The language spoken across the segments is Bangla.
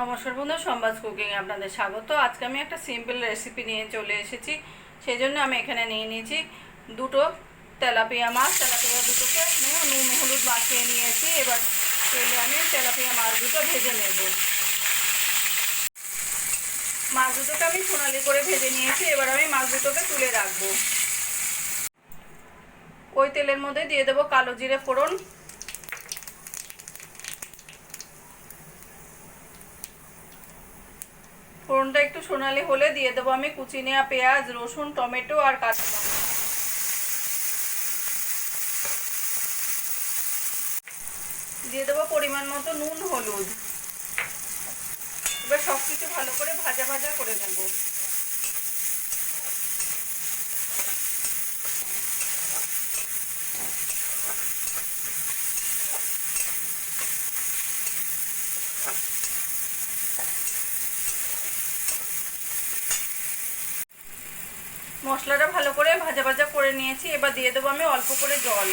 নমস্কার বন্ধু সম্বাদ কুকিং আপনাদের স্বাগত। আজকে আমি একটা সিম্পল রেসিপি নিয়ে চলে এসেছি। সেই জন্য আমি এখানে নিয়ে নিয়েছি দুটো তেলাপিয়া মাছ। তেলাপিয়া দুটোকে নুন, হলুদ মাখিয়ে নিয়েছি। এবার তেলে আমি তেলাপিয়া মাছ দুটো ভেজে নেব। মাছ দুটোকে আমি সোনালি করে ভেজে নিয়েছি। এবার আমি মাছ দুটোকে তুলে রাখব। ওই তেলের মধ্যে দিয়ে দেবো কালো জিরে ফোড়ন ফোড়নটা একটু সোনালি হলে দিয়ে দেবো আমি কুচি নেওয়া পেঁয়াজ, রসুন, টমেটো আর কাঁচা লঙ্কা। দিয়ে দেবো পরিমাণ মতো নুন, হলুদ। এবার সব কিছু ভালো করে ভাজা ভাজা করে নেব। মশলাটা ভালো করে ভাজা ভাজা করে নিয়েছি। এবার দিয়ে দেবো আমি অল্প করে জল।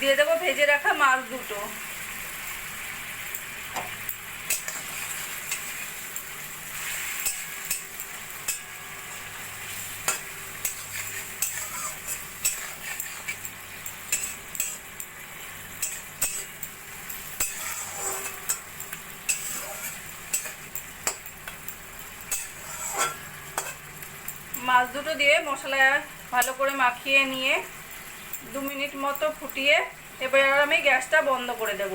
দিয়ে দেবো ভেজে রাখা মাছ দুটো। মাছ দুটো দিয়ে মশলা ভালো করে মাখিয়ে নিয়ে দু মিনিট মতো ফুটিয়ে এবার আমি গ্যাসটা বন্ধ করে দেব।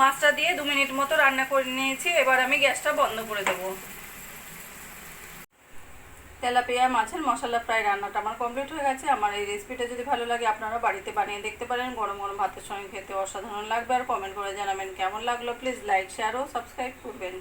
মাছটা দিয়ে দু মিনিট মতো রান্না করে নিয়েছি, এবার আমি গ্যাসটা বন্ধ করে দেব। তেলাপিয়া মাছের মশলা প্রায় রান্নাটা আমার কমপ্লিট হয়ে গেছে। আমার এই রেসিপিটা যদি ভালো লাগে, আপনারা বাড়িতে বানিয়ে দেখতে পারেন। গরম গরম ভাতের সঙ্গে খেতে অসাধারণ লাগবে। আর কমেন্ট করে জানাবেন কেমন লাগল। প্লিজ লাইক শেয়ার ও সাবস্ক্রাইব করবেন।